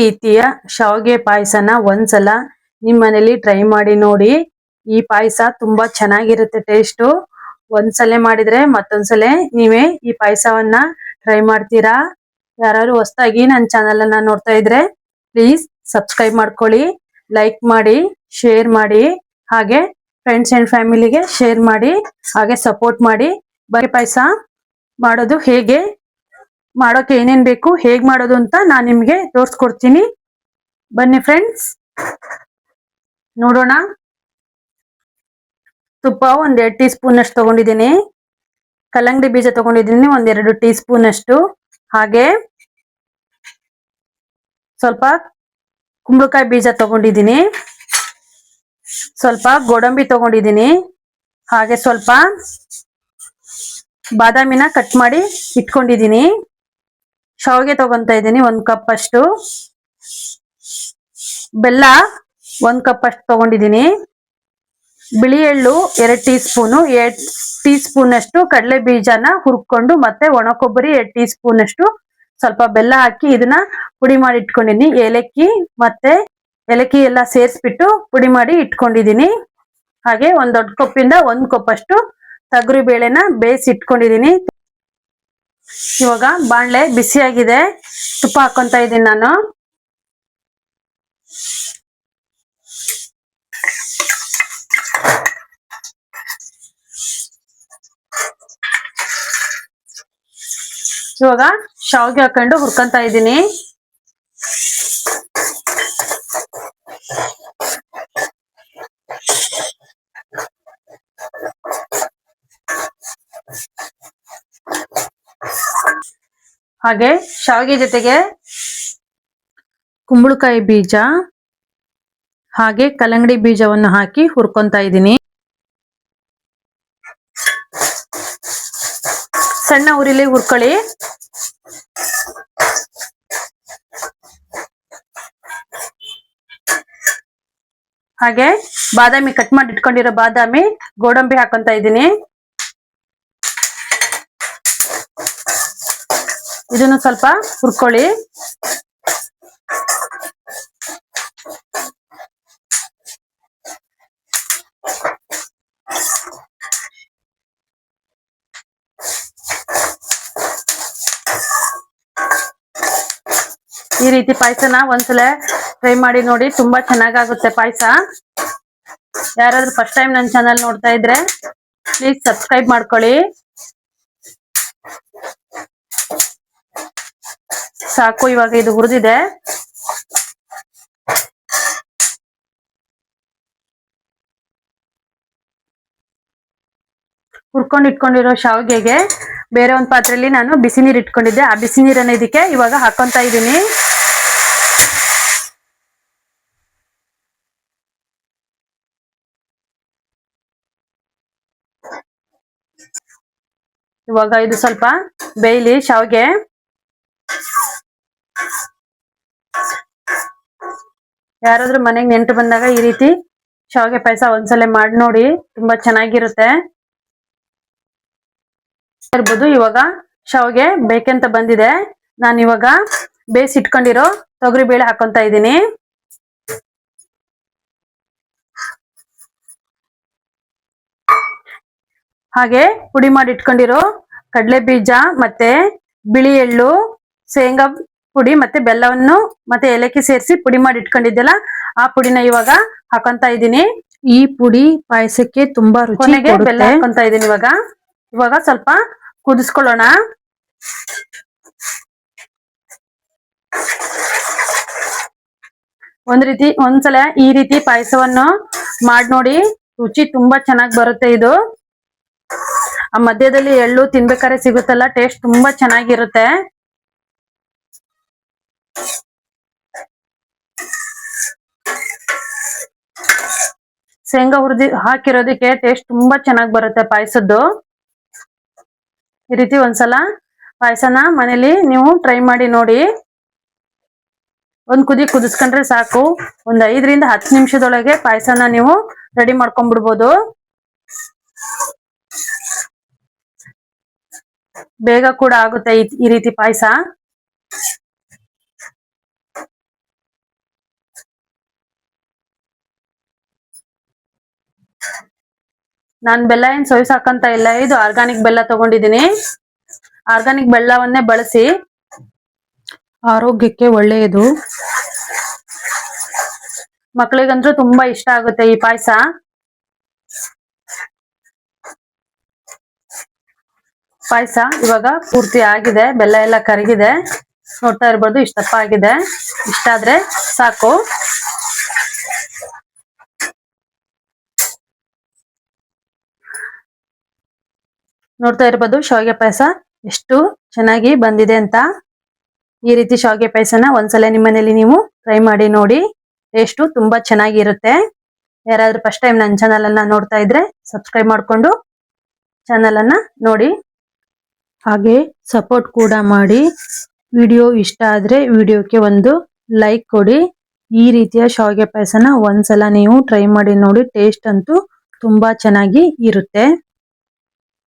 ರೀತಿಯ ಶಾವಿಗೆ ಪಾಯಸನ ಒಂದ್ಸಲ ನಿಮ್ ಮನೇಲಿ ಟ್ರೈ ಮಾಡಿ ನೋಡಿ. ಈ ಪಾಯಸ ತುಂಬಾ ಚೆನ್ನಾಗಿರುತ್ತೆ ಟೇಸ್ಟು ಒಂದ್ಸಲ ಮಾಡಿದ್ರೆ ಮತ್ತೊಂದ್ಸಲ ನೀವೇ ಈ ಪಾಯಸವನ್ನ ಟ್ರೈ ಮಾಡ್ತೀರಾ? ಯಾರು ಹೊಸದಾಗಿ ನನ್ನ ಚಾನಲ್ ಅನ್ನ ನೋಡ್ತಾ ಇದ್ರೆ ಪ್ಲೀಸ್ ಸಬ್ಸ್ಕ್ರೈಬ್ ಮಾಡ್ಕೊಳ್ಳಿ ಲೈಕ್ ಮಾಡಿ ಶೇರ್ ಮಾಡಿ, ಹಾಗೆ ಫ್ರೆಂಡ್ಸ್ ಅಂಡ್ ಫ್ಯಾಮಿಲಿಗೆ ಶೇರ್ ಮಾಡಿ, ಹಾಗೆ ಸಪೋರ್ಟ್ ಮಾಡಿ. ಬರೀ ಪಾಯಸ ಮಾಡೋದು ಹೇಗೆ? ಮಾಡೋಕೆ ಏನೇನ್ ಬೇಕು, ಹೇಗ್ ಮಾಡೋದು ಅಂತ ನಾನ್ ನಿಮ್ಗೆ ತೋರ್ಸ್ಕೊಡ್ತೀನಿ. ಬನ್ನಿ ಫ್ರೆಂಡ್ಸ್ ನೋಡೋಣ. ತುಪ್ಪ ಒಂದ್ ಎರಡ್ ಟೀ ಸ್ಪೂನ್ ಅಷ್ಟು ತಗೊಂಡಿದ್ದೀನಿ. ಕಲ್ಲಂಗಡಿ ಬೀಜ ತಗೊಂಡಿದ್ದೀನಿ ಒಂದ್ ಎರಡು ಟೀ ಸ್ಪೂನ್ ಅಷ್ಟು ಹಾಗೆ ಸ್ವಲ್ಪ ಕುಂಬಳಕಾಯಿ ಬೀಜ ತಗೊಂಡಿದ್ದೀನಿ. ಸ್ವಲ್ಪ ಗೋಡಂಬಿ ತಗೊಂಡಿದ್ದೀನಿ. ಹಾಗೆ ಸ್ವಲ್ಪ ಬಾದಾಮಿನ ಕಟ್ ಮಾಡಿ ಇಟ್ಕೊಂಡಿದ್ದೀನಿ. ಶಾವಿಗೆ ತಗೊಂತ ಇದ್ದೀನಿ ಒಂದ್ ಕಪ್ ಅಷ್ಟು. ಬೆಲ್ಲ ಒಂದ್ ಕಪ್ ಅಷ್ಟು ತಗೊಂಡಿದ್ದೀನಿ. ಬಿಳಿ ಎಳ್ಳು ಎರಡ್ ಟೀ ಸ್ಪೂನು ಎರಡ್ ಟೀ ಸ್ಪೂನ್ ಅಷ್ಟು ಕಡಲೆ ಬೀಜನ ಹುರ್ಕೊಂಡು ಮತ್ತೆ ಒಣ ಕೊಬ್ಬರಿ ಎರಡ್ ಟೀ ಸ್ಪೂನ್ ಅಷ್ಟು ಸ್ವಲ್ಪ ಬೆಲ್ಲ ಹಾಕಿ ಇದನ್ನ ಪುಡಿ ಮಾಡಿ ಇಟ್ಕೊಂಡಿದ್ದೀನಿ. ಏಲಕ್ಕಿ ಮತ್ತೆ ಏಲಕ್ಕಿ ಎಲ್ಲ ಸೇರಿಸ್ಬಿಟ್ಟು ಪುಡಿ ಮಾಡಿ ಇಟ್ಕೊಂಡಿದ್ದೀನಿ. ಹಾಗೆ ಒಂದ್ ದೊಡ್ಡ ಕಪ್ಪಿಂದ ಒಂದ್ ಕಪ್ ಅಷ್ಟು ತೊಗರಿ ಬೇಳೆನ ಬೇಯಿಸಿ ಇಟ್ಕೊಂಡಿದ್ದೀನಿ. ಇವಾಗ ಬಾಣ್ಲೆ ಬಿಸಿಯಾಗಿದೆ ತುಪ್ಪ ಹಾಕೊಂತ ಇದ್ದೀನಿ ನಾನು. ಇವಾಗ ಶಾವಿಗೆ ಹಾಕೊಂಡು ಹುರ್ಕೊಂತ ಇದ್ದೀನಿ. ಹಾಗೆ ಶಾವಿಗೆ ಜೊತೆಗೆ ಕುಂಬಳಕಾಯಿ ಬೀಜ, ಹಾಗೆ ಕಲ್ಲಂಗಡಿ ಬೀಜವನ್ನು ಹಾಕಿ ಹುರ್ಕೊಂತ ಇದ್ದೀನಿ. ಸಣ್ಣ ಉರಿಲಿ ಹುರ್ಕೊಳ್ಳಿ. ಹಾಗೆ ಬಾದಾಮಿ ಕಟ್ ಮಾಡಿ ಇಟ್ಕೊಂಡಿರೋ ಬಾದಾಮಿ ಗೋಡಂಬಿ ಹಾಕೊಂತ ಇದ್ದೀನಿ. ಇದನ್ನು ಸ್ವಲ್ಪ ಹುರ್ಕೊಳ್ಳಿ. ಈ ರೀತಿ ಪಾಯಸನ ಒಂದ್ಸಲ ಟ್ರೈ ಮಾಡಿ ನೋಡಿ, ತುಂಬಾ ಚೆನ್ನಾಗಾಗುತ್ತೆ ಪಾಯಸ. ಯಾರಾದ್ರೂ ಫಸ್ಟ್ ಟೈಮ್ ನನ್ನ ಚಾನಲ್ ನೋಡ್ತಾ ಇದ್ರೆ ಪ್ಲೀಸ್ ಸಬ್ಸ್ಕ್ರೈಬ್ ಮಾಡ್ಕೊಳ್ಳಿ. ಸಾಕು, ಇವಾಗ ಇದು ಹುರಿದಿದೆ. ಹುರ್ಕೊಂಡು ಇಟ್ಕೊಂಡಿರೋ ಶಾವಿಗೆಗೆ ಬೇರೆ ಒಂದು ಪಾತ್ರೆಯಲ್ಲಿ ನಾನು ಬಿಸಿ ನೀರು ಇಟ್ಕೊಂಡಿದ್ದೆ. ಆ ಬಿಸಿ ನೀರನ್ನ ಇದಕ್ಕೆ ಇವಾಗ ಹಾಕೊಂತ ಇದ್ದೀನಿ. ಇವಾಗ ಇದು ಸ್ವಲ್ಪ ಬೇಯ್ಲಿ ಶಾವಿಗೆ. ಯಾರಾದ್ರೂ ಮನೆಗೆ ನೆಂಟು ಬಂದಾಗ ಈ ರೀತಿ ಶಾವಿಗೆ ಪಾಯಸ ಒಂದ್ಸಲ ಮಾಡಿ ನೋಡಿ, ತುಂಬಾ ಚೆನ್ನಾಗಿರುತ್ತೆ. ಇರ್ಬೋದು ಇವಾಗ ಶಾವಿಗೆ ಬೇಕಂತ ಬಂದಿದೆ. ನಾನು ಇವಾಗ ಬೇಸ್ ಇಟ್ಕೊಂಡಿರೋ ತೊಗರಿ ಬೇಳೆ ಹಾಕೊಂತ ಇದ್ದೀನಿ. ಹಾಗೆ ಪುಡಿ ಮಾಡಿ ಇಟ್ಕೊಂಡಿರೋ ಕಡಲೆ ಬೀಜ ಮತ್ತೆ ಬಿಳಿ ಎಳ್ಳು, ಶೇಂಗಾ ಪುಡಿ ಮತ್ತೆ ಬೆಲ್ಲವನ್ನು ಮತ್ತೆ ಏಲಕ್ಕಿ ಸೇರಿಸಿ ಪುಡಿ ಮಾಡಿ ಇಟ್ಕೊಂಡಿದ್ದೆಲ್ಲ ಆ ಪುಡಿನ ಇವಾಗ ಹಾಕೊಂತ ಇದ್ದೀನಿ. ಈ ಪುಡಿ ಪಾಯಸಕ್ಕೆ ತುಂಬಾ ಕೊನೆಗೆ ಬೆಲ್ಲ ಹಾಕೊಂತ ಇದ್ದೀನಿ ಇವಾಗ. ಇವಾಗ ಸ್ವಲ್ಪ ಕುದಿಸ್ಕೊಳ್ಳೋಣ. ಒಂದ್ ರೀತಿ ಒಂದ್ಸಲ ಈ ರೀತಿ ಪಾಯಸವನ್ನು ಮಾಡಿ ನೋಡಿ. ರುಚಿ ತುಂಬಾ ಚೆನ್ನಾಗಿ ಬರುತ್ತೆ ಇದು. ಆ ಮಧ್ಯದಲ್ಲಿ ಎಳ್ಳು ತಿನ್ಬೇಕಾದ್ರೆ ಸಿಗುತ್ತಲ್ಲ ಟೇಸ್ಟ್ ತುಂಬಾ ಚೆನ್ನಾಗಿರುತ್ತೆ. ಶೇಂಗಾ ಹುರಿದಿ ಹಾಕಿರೋದಕ್ಕೆ ಟೇಸ್ಟ್ ತುಂಬಾ ಚೆನ್ನಾಗಿ ಬರುತ್ತೆ ಪಾಯಸದ್ದು. ಈ ರೀತಿ ಒಂದ್ಸಲ ಪಾಯಸನ ಮನೇಲಿ ನೀವು ಟ್ರೈ ಮಾಡಿ ನೋಡಿ. ಒಂದ್ ಕುದಿ ಕುದಿಸ್ಕೊಂಡ್ರೆ ಸಾಕು. ಒಂದ್ ಐದರಿಂದ ಹತ್ತು ನಿಮಿಷದೊಳಗೆ ಪಾಯಸನ ನೀವು ರೆಡಿ ಮಾಡ್ಕೊಂಡ್ಬಿಡ್ಬೋದು. ಬೇಗ ಕೂಡ ಆಗುತ್ತೆ ಈ- ರೀತಿ ಪಾಯಸ. ನಾನ್ ಬೆಲ್ಲ ಏನ್ ಹಾಕಂತ ಇಲ್ಲ, ಇದು ಆರ್ಗಾನಿಕ್ ಬೆಲ್ಲ ತಗೊಂಡಿದೀನಿ. ಆರ್ಗಾನಿಕ್ ಬೆಲ್ಲವನ್ನೇ ಬಳಸಿ, ಆರೋಗ್ಯಕ್ಕೆ ಒಳ್ಳೆಯದು. ಮಕ್ಕಳಿಗಂದ್ರೆ ತುಂಬಾ ಇಷ್ಟ ಆಗುತ್ತೆ ಈ ಪಾಯಸ. ಪಾಯಸ ಇವಾಗ ಪೂರ್ತಿ ಆಗಿದೆ, ಬೆಲ್ಲ ಎಲ್ಲ ಕರಗಿದೆ. ನೋಡ್ತಾ ಇರ್ಬೋದು, ಇಷ್ಟಪ್ಪ ಆಗಿದೆ. ಇಷ್ಟ ಆದ್ರೆ ಸಾಕು. ನೋಡ್ತಾ ಇರ್ಬೋದು ಶಾವಿಗೆ ಪಾಯಸ ಎಷ್ಟು ಚೆನ್ನಾಗಿ ಬಂದಿದೆ ಅಂತ. ಈ ರೀತಿ ಶಾವಿಗೆ ಪಾಯಸನ ಒಂದ್ಸಲ ನಿಮ್ಮ ಮನೇಲಿ ನೀವು ಟ್ರೈ ಮಾಡಿ ನೋಡಿ. ಟೇಸ್ಟು ತುಂಬಾ ಚೆನ್ನಾಗಿರುತ್ತೆ. ಯಾರಾದ್ರೂ ಫಸ್ಟ್ ಟೈಮ್ ನನ್ನ ಚಾನಲ್ ಅನ್ನ ನೋಡ್ತಾ ಇದ್ರೆ ಸಬ್ಸ್ಕ್ರೈಬ್ ಮಾಡ್ಕೊಂಡು ಚಾನಲ್ ಅನ್ನ ನೋಡಿ. ಹಾಗೆ ಸಪೋರ್ಟ್ ಕೂಡ ಮಾಡಿ. ವಿಡಿಯೋ ಇಷ್ಟ ಆದ್ರೆ ವಿಡಿಯೋಕ್ಕೆ ಒಂದು ಲೈಕ್ ಕೊಡಿ. ಈ ರೀತಿಯ ಶಾವಿಗೆ ಪಾಯಸನ ಒಂದ್ಸಲ ನೀವು ಟ್ರೈ ಮಾಡಿ ನೋಡಿ ಟೇಸ್ಟ್ ಅಂತೂ ತುಂಬಾ ಚೆನ್ನಾಗಿ ಇರುತ್ತೆ.